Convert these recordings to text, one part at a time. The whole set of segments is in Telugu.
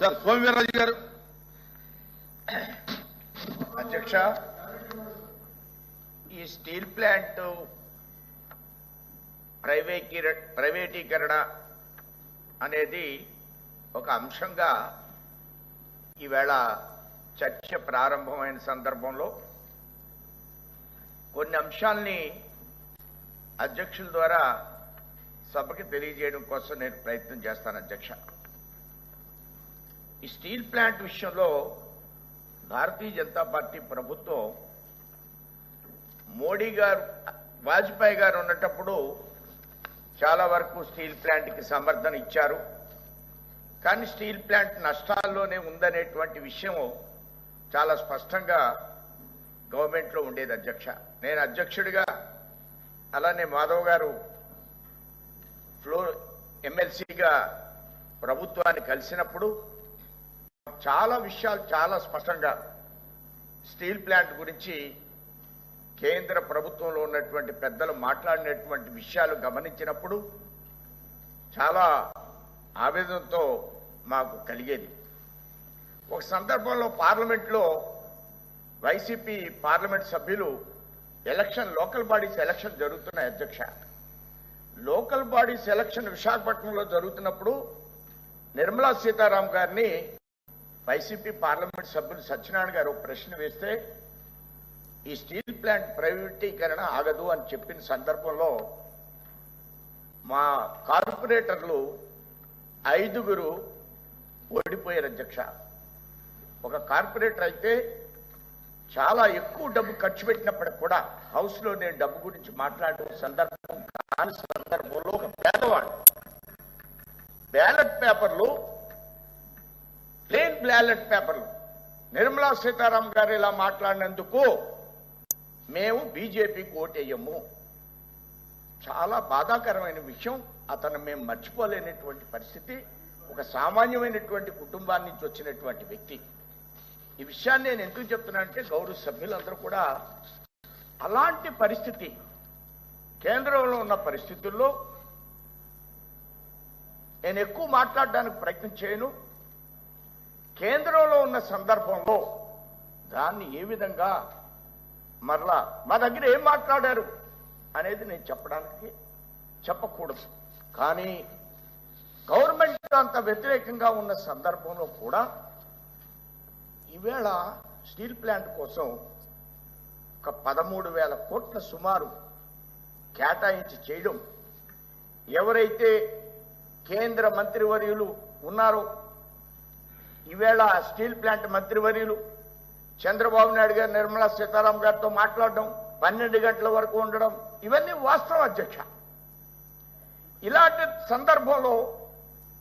సార్ సోమవీర్రాజు గారు. అధ్యక్ష ఈ స్టీల్ ప్లాంట్ ప్రైవేకీర ప్రైవేటీకరణ అనేది ఒక అంశంగా ఈవేళ చర్చ ప్రారంభమైన సందర్భంలో కొన్ని అంశాల్ని అధ్యక్షుల ద్వారా సభకి తెలియజేయడం కోసం నేను ప్రయత్నం చేస్తాను అధ్యక్ష. ఈ స్టీల్ ప్లాంట్ విషయంలో భారతీయ జనతా పార్టీ ప్రభుత్వం మోడీ గారు వాజ్పేయి గారు ఉన్నటప్పుడు చాలా వరకు స్టీల్ ప్లాంట్కి సమర్థన ఇచ్చారు. కానీ స్టీల్ ప్లాంట్ నష్టాల్లోనే ఉందనేటువంటి విషయం చాలా స్పష్టంగా గవర్నమెంట్లో ఉండేది అధ్యక్ష. నేను అధ్యక్షుడిగా అలానే మాధవ్ గారు ఫ్లోర్ ఎమ్మెల్సీగా ప్రభుత్వాన్ని కలిసినప్పుడు చాలా విషయాలు చాలా స్పష్టంగా స్టీల్ ప్లాంట్ గురించి కేంద్ర ప్రభుత్వంలో ఉన్నటువంటి పెద్దలు మాట్లాడినటువంటి విషయాలు గమనించినప్పుడు చాలా ఆవేదనతో మాకు కలిగేది. ఒక సందర్భంలో పార్లమెంట్లో వైసీపీ పార్లమెంట్ సభ్యులు ఎలక్షన్ లోకల్ బాడీస్ ఎలక్షన్ జరుగుతున్నాయి అధ్యక్ష. లోకల్ బాడీస్ ఎలక్షన్ విశాఖపట్నంలో జరుగుతున్నప్పుడు నిర్మలా సీతారాం గారిని వైసీపీ పార్లమెంట్ సభ్యులు సత్యనారాయణ గారు ఒక ప్రశ్న వేస్తే ఈ స్టీల్ ప్లాంట్ ప్రైవేటీకరణ ఆగదు అని చెప్పిన సందర్భంలో మా కార్పొరేటర్లు ఐదుగురు ఓడిపోయారు అధ్యక్ష. ఒక కార్పొరేటర్ అయితే చాలా ఎక్కువ డబ్బు ఖర్చు పెట్టినప్పటికి కూడా హౌస్లో నేను డబ్బు గురించి మాట్లాడే సందర్భం కాని సందర్భంలో ఒక పేదవాడు. బ్యాలెట్ పేపర్లు బ్యాలెట్ పేపర్లు. నిర్మలా సీతారాం గారు ఇలా మాట్లాడినందుకు మేము బీజేపీకి ఓటేయము. చాలా బాధాకరమైన విషయం. అతను మేము మర్చిపోలేనటువంటి పరిస్థితి. ఒక సామాన్యమైనటువంటి కుటుంబాన్ని నుంచి వచ్చినటువంటి వ్యక్తి. ఈ విషయాన్ని నేను ఎందుకు చెప్తున్నానంటే గౌరవ సభ్యులందరూ కూడా అలాంటి పరిస్థితి కేంద్రంలో ఉన్న పరిస్థితుల్లో నేను ఎక్కువ మాట్లాడడానికి ప్రయత్నం చేయను. కేంద్రంలో ఉన్న సందర్భంలో దాన్ని ఏ విధంగా మరలా మా దగ్గర ఏం మాట్లాడారు అనేది నేను చెప్పడానికి చెప్పకూడదు. కానీ గవర్నమెంట్ అంత వ్యతిరేకంగా ఉన్న సందర్భంలో కూడా ఈవేళ స్టీల్ ప్లాంట్ కోసం ఒక పదమూడు వేల కోట్ల సుమారు కేటాయించి చేయడం ఎవరైతే కేంద్ర మంత్రివర్యులు ఉన్నారో ఈవేళ స్టీల్ ప్లాంట్ మంత్రివర్యులు చంద్రబాబు నాయుడు గారు నిర్మలా సీతారాం గారితో మాట్లాడడం పన్నెండు గంటల వరకు ఉండడం ఇవన్నీ వాస్తవం అధ్యక్ష. ఇలాంటి సందర్భంలో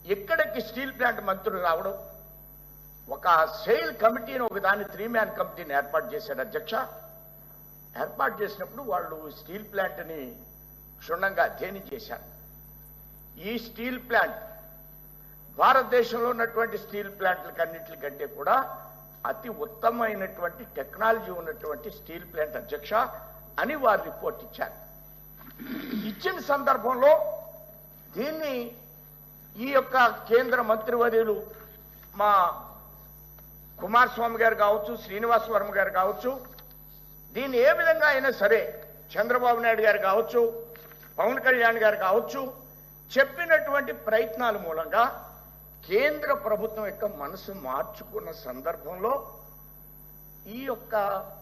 ఎక్కడికి స్టీల్ ప్లాంట్ మంత్రులు రావడం? ఒక సెయిల్ కమిటీని ఒక దాన్ని త్రీ మ్యాన్ కమిటీని ఏర్పాటు చేశాడు అధ్యక్ష. ఏర్పాటు చేసినప్పుడు వాళ్ళు స్టీల్ ప్లాంట్ని క్షుణ్ణంగా అధ్యయనం చేశారు. ఈ స్టీల్ ప్లాంట్ భారతదేశంలో ఉన్నటువంటి స్టీల్ ప్లాంట్లకన్నింటికంటే కూడా అతి ఉత్తమమైనటువంటి టెక్నాలజీ ఉన్నటువంటి స్టీల్ ప్లాంట్ అధ్యక్ష అని వారు రిపోర్ట్ ఇచ్చారు. ఇచ్చిన సందర్భంలో దీన్ని ఈ యొక్క కేంద్ర మంత్రివర్యులు మా కుమారస్వామి గారు కావచ్చు శ్రీనివాస్ వర్మ గారు కావచ్చు దీన్ని ఏ విధంగా అయినా సరే చంద్రబాబు నాయుడు గారు కావచ్చు పవన్ కళ్యాణ్ గారు కావచ్చు చెప్పినటువంటి ప్రయత్నాల మూలంగా కేంద్ర ప్రభుత్వం యొక్క మనసు మార్చుకున్న సందర్భంలో ఈ యొక్క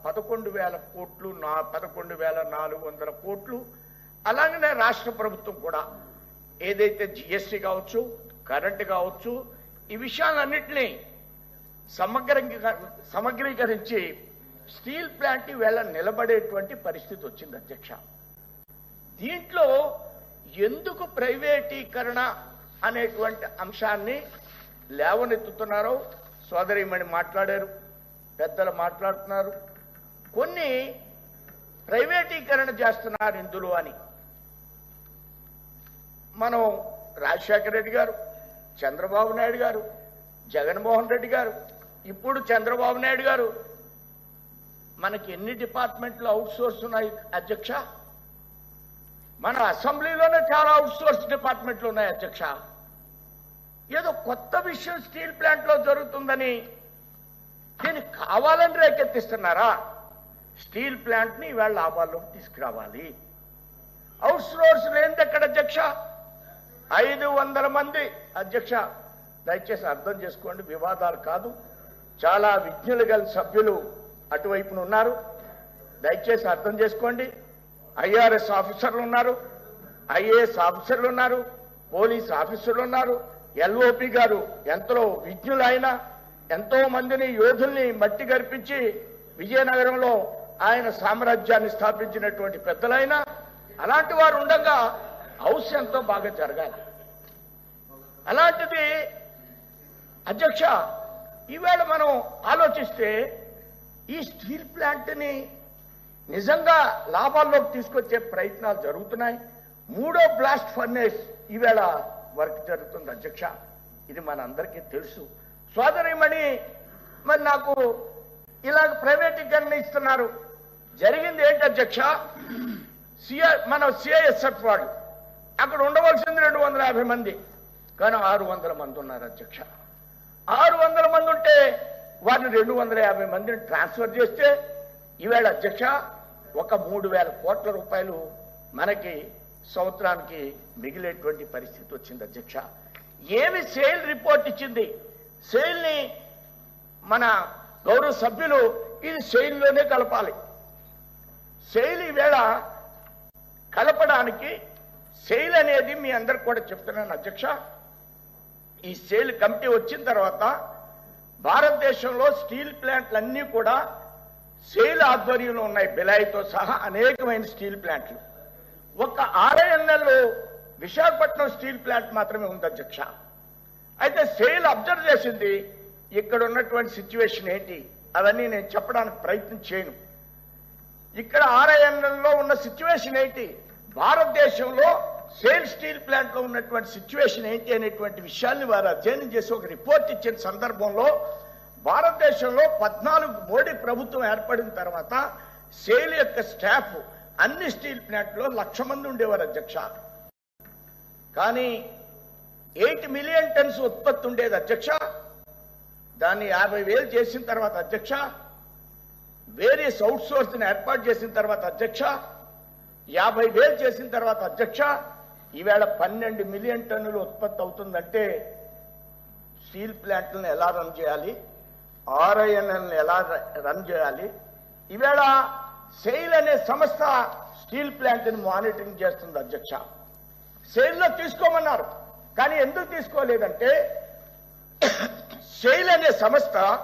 పదకొండు వేల కోట్లు నా పదకొండు వేల నాలుగు వందల కోట్లు అలాగనే రాష్ట్ర ప్రభుత్వం కూడా ఏదైతే జిఎస్టీ కావచ్చు కరెంట్ కావచ్చు ఈ విషయాలన్నింటినీ సమగ్రంగా సమగ్రీకరించి స్టీల్ ప్లాంట్ వేళ నిలబడేటువంటి పరిస్థితి వచ్చింది అధ్యక్ష. దీంట్లో ఎందుకు ప్రైవేటీకరణ అనేటువంటి అంశాన్ని లేవనెత్తుతున్నారో సోదరిమణి మాట్లాడారు పెద్దలు మాట్లాడుతున్నారు. కొన్ని ప్రైవేటీకరణ చేస్తున్నారు ఇందులో అని. మనం రాజశేఖర రెడ్డి గారు చంద్రబాబు నాయుడు గారు జగన్మోహన్ రెడ్డి గారు ఇప్పుడు చంద్రబాబు నాయుడు గారు మనకి ఎన్ని డిపార్ట్మెంట్లు అవుట్ సోర్స్ ఉన్నాయి అధ్యక్ష? మన అసెంబ్లీలోనే చాలా అవుట్సోర్స్ డిపార్ట్మెంట్లు ఉన్నాయి అధ్యక్ష. ఏదో కొత్త విషయం స్టీల్ ప్లాంట్లో జరుగుతుందని. దీన్ని కావాలని రేకెత్తిస్తున్నారా? స్టీల్ ప్లాంట్ని ఇవాళ లాభాల్లోకి తీసుకురావాలి. అవుట్ సోర్స్ లేనిది ఎక్కడ అధ్యక్ష? ఐదు వందల మంది అధ్యక్ష. దయచేసి అర్థం చేసుకోండి వివాదాలు కాదు. చాలా విజ్ఞులు గల సభ్యులు అటువైపున ఉన్నారు. దయచేసి అర్థం చేసుకోండి. ఐఆర్ఎస్ ఆఫీసర్లు ఉన్నారు ఐఏఎస్ ఆఫీసర్లు ఉన్నారు పోలీస్ ఆఫీసర్లు ఉన్నారు ఎల్ఓపి గారు ఎంతో విజ్ఞులైన ఎంతో మందిని యోధుల్ని మట్టి గర్పించి విజయనగరంలో ఆయన సామ్రాజ్యాన్ని స్థాపించినటువంటి పెద్దలైన అలాంటి వారు ఉండగా హౌస్ ఎంతో బాగా జరగాలి. అలాంటిది అధ్యక్ష ఈవేళ మనం ఆలోచిస్తే ఈ స్టీల్ ప్లాంట్ని నిజంగా లాభాల్లోకి తీసుకొచ్చే ప్రయత్నాలు జరుగుతున్నాయి. మూడో బ్లాస్ట్ ఫర్నేస్ ఈవేళ వర్క్ జరుగుతుంది అధ్యక్ష. ఇది మన అందరికీ తెలుసు సోదరిమణి మరి నాకు ఇలాగ ప్రైవేటీకరణ ఇస్తున్నారు. జరిగింది ఏంటి అధ్యక్ష? సిఐ మన సిఐఎస్ఎఫ్ వాళ్ళు. అక్కడ ఉండవలసింది రెండు వందల యాభై మంది. కానీ ఆరు వందల మంది ఉన్నారు అధ్యక్ష. ఆరు వందల మంది ఉంటే వారిని రెండు వందల యాభై మందిని ట్రాన్స్ఫర్ చేస్తే ఈవేళ అధ్యక్ష ఒక మూడు వేల కోట్ల రూపాయలు మనకి సంవత్సరానికి మిగిలేటువంటి పరిస్థితి వచ్చింది అధ్యక్ష. ఏమి సేల్ రిపోర్ట్ ఇచ్చింది? సేల్ని మన గౌరవ సభ్యులు ఇది సెయిల్లోనే కలపాలి. శైలి ఈవేళ కలపడానికి సెయిల్ అనేది మీ అందరికి కూడా చెప్తున్నాను అధ్యక్ష. ఈ సేల్ కమిటీ వచ్చిన తర్వాత భారతదేశంలో స్టీల్ ప్లాంట్లన్నీ కూడా సేల్ ఆధ్వర్యంలో ఉన్నాయి బిలాయితో సహా అనేకమైన స్టీల్ ప్లాంట్లు. ఒక ఆర్ఐఎన్ఎల్ విశాఖపట్నం స్టీల్ ప్లాంట్ మాత్రమే ఉంది అధ్యక్ష. అయితే సేల్ అబ్జర్వ్ చేసింది ఇక్కడ ఉన్నటువంటి సిచ్యువేషన్ ఏంటి? అవన్నీ నేను చెప్పడానికి ప్రయత్నం చేయను. ఇక్కడ ఆర్ఐఎన్ఎల్లో ఉన్న సిచ్యువేషన్ ఏంటి? భారతదేశంలో సేల్ స్టీల్ ప్లాంట్లో ఉన్నటువంటి సిచ్యువేషన్ ఏంటి అనేటువంటి విషయాల్ని వారు అధ్యయనం చేసి ఒక రిపోర్ట్ ఇచ్చిన సందర్భంలో భారతదేశంలో పద్నాలుగు మోడీ ప్రభుత్వం ఏర్పడిన తర్వాత సేల్ యొక్క స్టాఫ్ అన్ని స్టీల్ ప్లాంట్లో లక్ష మంది ఉండేవారు అధ్యక్ష. కానీ ఎయిట్ మిలియన్ టన్స్ ఉత్పత్తి ఉండేది అధ్యక్ష. దాన్ని యాభై వేలు చేసిన తర్వాత అధ్యక్ష. వేరియస్ సౌట్ సోర్స్ ఏర్పాటు చేసిన తర్వాత అధ్యక్ష. యాభై వేలు చేసిన తర్వాత అధ్యక్ష. ఈవేళ పన్నెండు మిలియన్ టన్నులు ఉత్పత్తి అవుతుందంటే స్టీల్ ప్లాంట్లను ఎలా రన్ చేయాలి? ఆర్ఐఎన్ఎల్ని ఎలా ర- రన్ చేయాలి? ఈవేళ సెయిల్ అనే సంస్థ స్టీల్ ప్లాంట్ని మానిటరింగ్ చేస్తుంది అధ్యక్ష. సెయిల్లో తీసుకోమన్నారు. కానీ ఎందుకు తీసుకోలేదంటే సెయిల్ అనే సంస్థ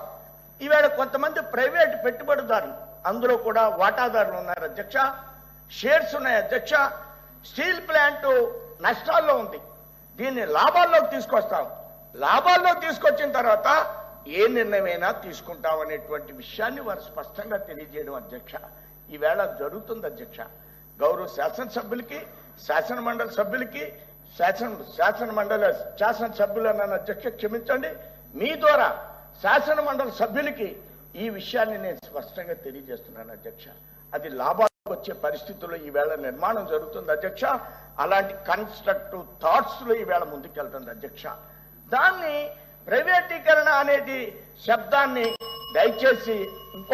ఈవేళ కొంతమంది ప్రైవేట్ పెట్టుబడిదారులు అందులో కూడా వాటాదారులు ఉన్నారు అధ్యక్ష. షేర్స్ ఉన్నాయి అధ్యక్ష. స్టీల్ ప్లాంట్ నష్టాల్లో ఉంది. దీన్ని లాభాల్లోకి తీసుకొస్తాం. లాభాల్లోకి తీసుకొచ్చిన తర్వాత ఏ నిర్ణయమైనా తీసుకుంటాం అనేటువంటి విషయాన్ని వారు స్పష్టంగా తెలియజేయడం అధ్యక్ష. ఈవేళ జరుగుతుంది అధ్యక్ష. గౌరవ శాసనసభ్యులకి శాసనమండలి సభ్యులకి శాసన శాసన మండలి శాసన అధ్యక్ష క్షమించండి. మీ ద్వారా శాసనమండలి సభ్యులకి ఈ విషయాన్ని నేను స్పష్టంగా తెలియజేస్తున్నాను అధ్యక్ష. అది లాభాలు వచ్చే పరిస్థితుల్లో ఈవేళ నిర్మాణం జరుగుతుంది అధ్యక్ష. అలాంటి కన్స్ట్రక్టివ్ థాట్స్లో ఈవేళ ముందుకెళ్తుంది అధ్యక్ష. దాన్ని ప్రైవేటీకరణ అనేది శబ్దాన్ని దయచేసి